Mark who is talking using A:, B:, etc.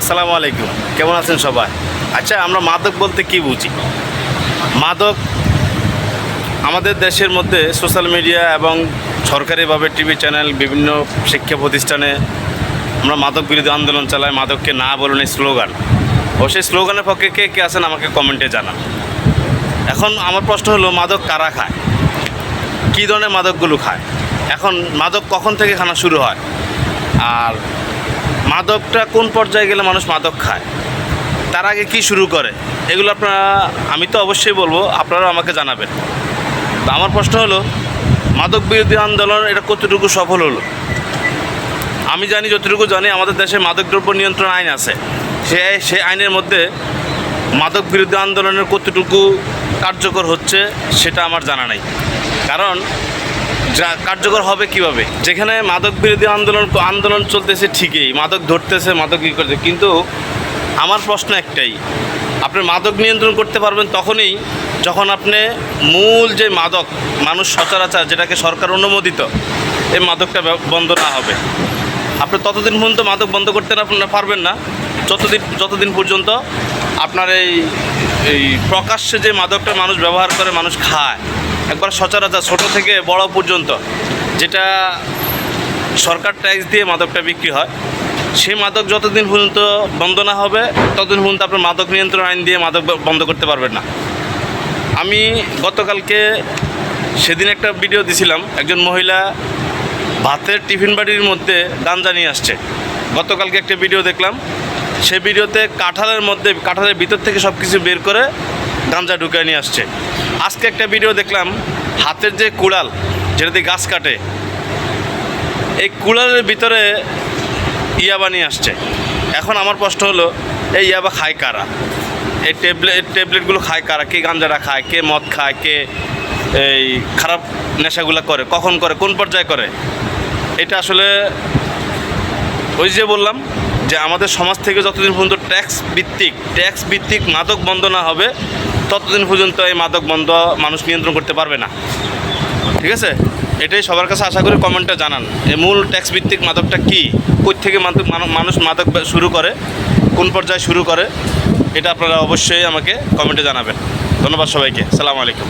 A: আসসালামু আলাইকুম। কেমন আছেন সবাই? আচ্ছা আমরা মাদক বলতে কি বুঝি? মাদক আমাদের দেশের মধ্যে সোশ্যাল মিডিয়া এবং সরকারিভাবে টিভি চ্যানেল, বিভিন্ন শিক্ষা প্রতিষ্ঠানে আমরা মাদক বিরোধী আন্দোলন চালাই, মাদককে না বলুন এই স্লোগান। ও সেই স্লোগানের পক্ষে কে কে আছেন আমাকে কমেন্টে জানান। এখন আমার প্রশ্ন হলো, মাদক কারা খায়? কী ধরনের মাদকগুলো খায়? এখন মাদক কখন থেকে খানা শুরু হয়? আর মাদকটা কোন পর্যায়ে গেলে মানুষ মাদক খায়? তার আগে কি শুরু করে? এগুলো আপনারা, আমি তো অবশ্যই বলব, আপনারাও আমাকে জানাবেন। তো আমার প্রশ্ন হলো, মাদক বিরোধী আন্দোলন এটা কতটুকু সফল হলো? আমি জানি, যতটুকু জানি, আমাদের দেশে মাদকদ্রব্য নিয়ন্ত্রণ আইন আছে। সে সে আইনের মধ্যে মাদক বিরোধী আন্দোলনের কতটুকু কার্যকর হচ্ছে, সেটা আমার জানা নাই। কারণ যা কার্যকর হবে কীভাবে? যেখানে মাদক বিরোধী আন্দোলন আন্দোলন চলতেছে ঠিকই, মাদক ধরতেছে, মাদক ই করছে কিন্তু আমার প্রশ্ন একটাই, আপনি মাদক নিয়ন্ত্রণ করতে পারবেন তখনই যখন আপনি মূল যে মাদক, মানুষ সচরাচর যেটাকে সরকার অনুমোদিত, এই মাদকটা বন্ধ না হবে। আপনি ততদিন পর্যন্ত মাদক বন্ধ করতে না পারবেন না, যতদিন যতদিন পর্যন্ত আপনার এই এই প্রকাশ্যে যে মাদকটা মানুষ ব্যবহার করে, মানুষ খায় একবার সচরাচর ছোট থেকে বড় পর্যন্ত যেটা সরকার ট্যাক্স দিয়ে মাদকটা বিক্রি হয়, সেই মাদক যতদিন পর্যন্ত বন্ধ না হবে, ততদিন পর্যন্ত আপনার মাদক নিয়ন্ত্রণ আইন দিয়ে মাদক বন্ধ করতে পারবেন না। আমি গতকালকে সেদিন একটা ভিডিও দিছিলাম, একজন মহিলা ভাতের টিফিন বাড়ির মধ্যে গাঞ্জা নিয়ে আসছে। গতকালকে একটা ভিডিও দেখলাম, সেই ভিডিওতে কাঁঠালের মধ্যে, কাঁঠালের ভিতর থেকে সব কিছু বের করে গাঞ্জা ঢুকিয়ে নিয়ে আসছে। আজকে একটা ভিডিও দেখলাম, হাতের যে কুড়াল যেটা দিয়ে গাছ কাটে, এই কুড়ালের ভিতরে ইয়াবা নিয়ে আসছে। এখন আমার প্রশ্ন হলো, এই ইয়াবা খায় কারা? এই ট্যাবলেট ট্যাবলেটগুলো খায় কারা? কে গাঞ্জাটা খায়, কে মদ খায়, কে এই খারাপ নেশাগুলো করে, কখন করে, কোন পর্যায়ে করে? এটা আসলে ওই যে বললাম যে আমাদের সমাজ থেকে যতদিন পর্যন্ত ট্যাক্স ভিত্তিক ট্যাক্স ভিত্তিক মাদক বন্ধ না হবে, ততদিন পর্যন্ত এই মাদক বন্ধ মানুষ নিয়ন্ত্রণ করতে পারবে না। ঠিক আছে? এটাই সবার কাছে আশা করি কমেন্টটা জানান। এই মূল ট্যাক্স ভিত্তিক মাদকটা কী? কই থেকে মাদক মানুষ মাদক শুরু করে? কোন পর্যায়ে শুরু করে? এটা আপনারা অবশ্যই আমাকে কমেন্টে জানাবেন। ধন্যবাদ সবাইকে। সালাম আলাইকুম।